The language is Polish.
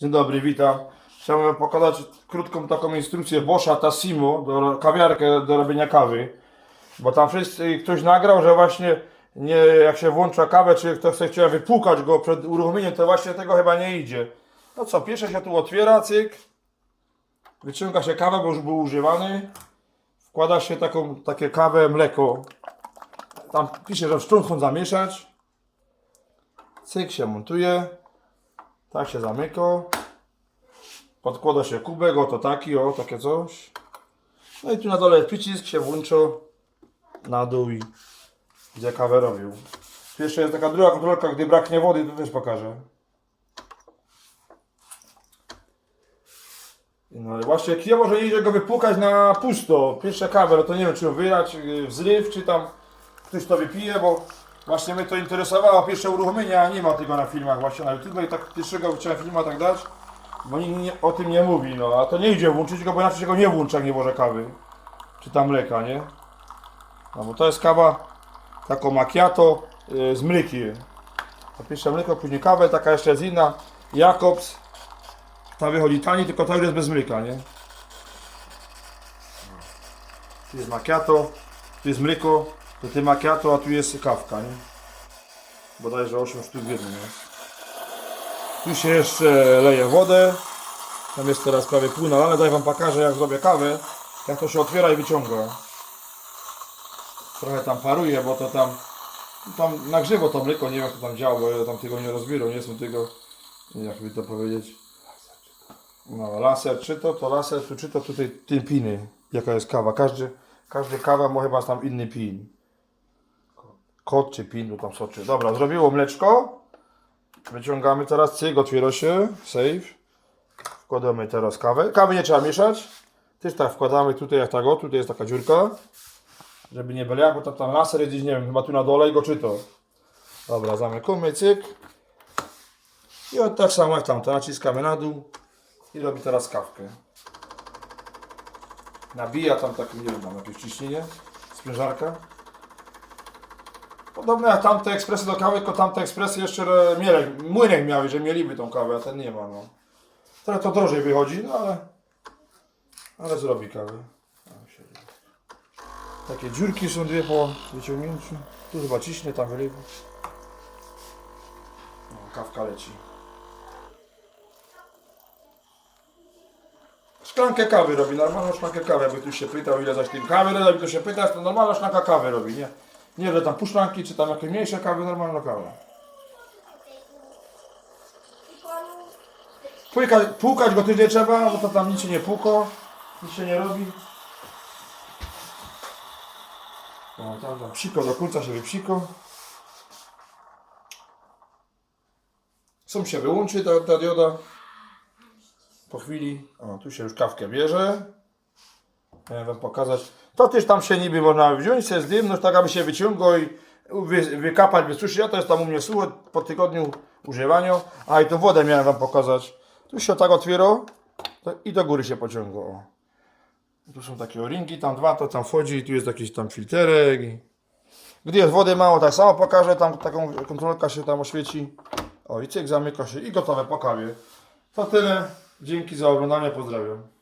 Dzień dobry, witam. Chciałbym pokazać krótką taką instrukcję Boscha Tassimo do kawiarkę do robienia kawy. Bo tam wszyscy, ktoś nagrał, że właśnie nie, jak się włącza kawę, czy ktoś chce chciał wypłukać go przed uruchomieniem, to właśnie tego chyba nie idzie. No co, pierwsze się tu otwiera, cyk. Wyciąga się kawę, bo już był używany. Wkłada się taką, takie kawę, mleko. Tam pisze, że szczątką zamieszać. Cyk się montuje. Tak się zamyka. Podkłada się kubek, oto taki, o takie coś. No i tu na dole przycisk, się włącza na dół i gdzie kawę robił. Tu jeszcze jest taka druga kontrolka, gdy braknie wody, to też pokażę. No ale właśnie kijowo, że nie idzie go wypłukać na pusto. Pierwsze kawę, no to nie wiem czy ją wylać yy, w czy tam ktoś to wypije, bo właśnie mnie to interesowało. Pierwsze uruchomienie, a nie ma tego na filmach właśnie na YouTube i tak pierwszego chciałem filma tak dać, bo nikt nie, o tym nie mówi, no a to nie idzie włączyć go, bo inaczej się go nie włącza, jak nie może kawy. Czy tam mleka, nie? No bo to jest kawa taką macchiato yy, z mlekiem. To pierwsze mleko, później kawę, taka jeszcze jest inna. Jakobs. Ta wychodzi taniej, tylko ta już jest bez mleka, nie? Tu jest macchiato, tu jest mleko, to ty macchiato, a tu jest kawka, nie? Bodajże 8 sztuk w jednym jest. Tu się jeszcze leje wodę. Tam jest teraz prawie pół nalane. Daj wam pokażę jak zrobię kawę. Jak to się otwiera i wyciąga. Trochę tam paruje, bo to tam tam na grzywo to mleko, nie wiem to tam działa, bo ja tam tego nie rozbieram, nie jestem tego, jakby to powiedzieć. No, laser czy to, to laser, czy to tutaj tym piny, jaka jest kawa. Każdy, każdy kawa ma chyba tam inny pin. Kod czy pin, tu tam soczy. Dobra, zrobiło mleczko. Wyciągamy teraz cyk, otwiera się, save. Wkładamy teraz kawę. Kawy nie trzeba mieszać. Też tak wkładamy tutaj jak tak o, tutaj jest taka dziurka. Żeby nie jak, bo to tam laser gdzieś, nie wiem, chyba tu na dole i go czyta. Dobra, zamykamy, cyk. I od tak samo jak tam, to naciskamy na dół i robi teraz kawkę. Nabija tam takim, nie wiem, mam jakieś ciśnienie, sprężarka. Podobne jak tamte ekspresy do kawy, tylko tamte ekspresy jeszcze mielek, młynek miały, że mieliby tą kawę, a ten nie ma, no. Trochę to drożej wychodzi, no ale, ale zrobi kawę. Takie dziurki są dwie po wyciągnięciu. Tu chyba ciśnie, tam wylewa. No, kawka leci. Szklankę kawy robi, normalną szklankę kawy, jakby tu się pytał ile zaś tym kawy robi, to się pyta, to normalna szklanka kawy robi, nie? Nie, że tam pół szklanki, czy tam jakieś mniejsze kawy, normalna kawa. Płykać, płukać go nie trzeba, bo to tam nic się nie płuko, nic się nie robi. O, tam, tam psiko do końca się wypsiko. Są się wyłączy ta, ta dioda. Po chwili, o tu się już kawkę bierze. Miałem wam pokazać. To też tam się niby można wziąć, się zdymność, tak aby się wyciągło i wy, wykapać, wysuszyć. Ja to jest tam u mnie suche po tygodniu używaniu. A i tu wodę miałem wam pokazać. Tu się tak otwiera to i do góry się pociąga. O. Tu są takie o-ringi, tam dwa, to tam wchodzi tu jest jakiś tam filterek. Gdy jest wody mało, tak samo pokażę, tam taką kontrolka się tam oświeci. O i cyk, zamyka się i gotowe po kawie. To tyle. Dzięki za oglądanie, pozdrawiam.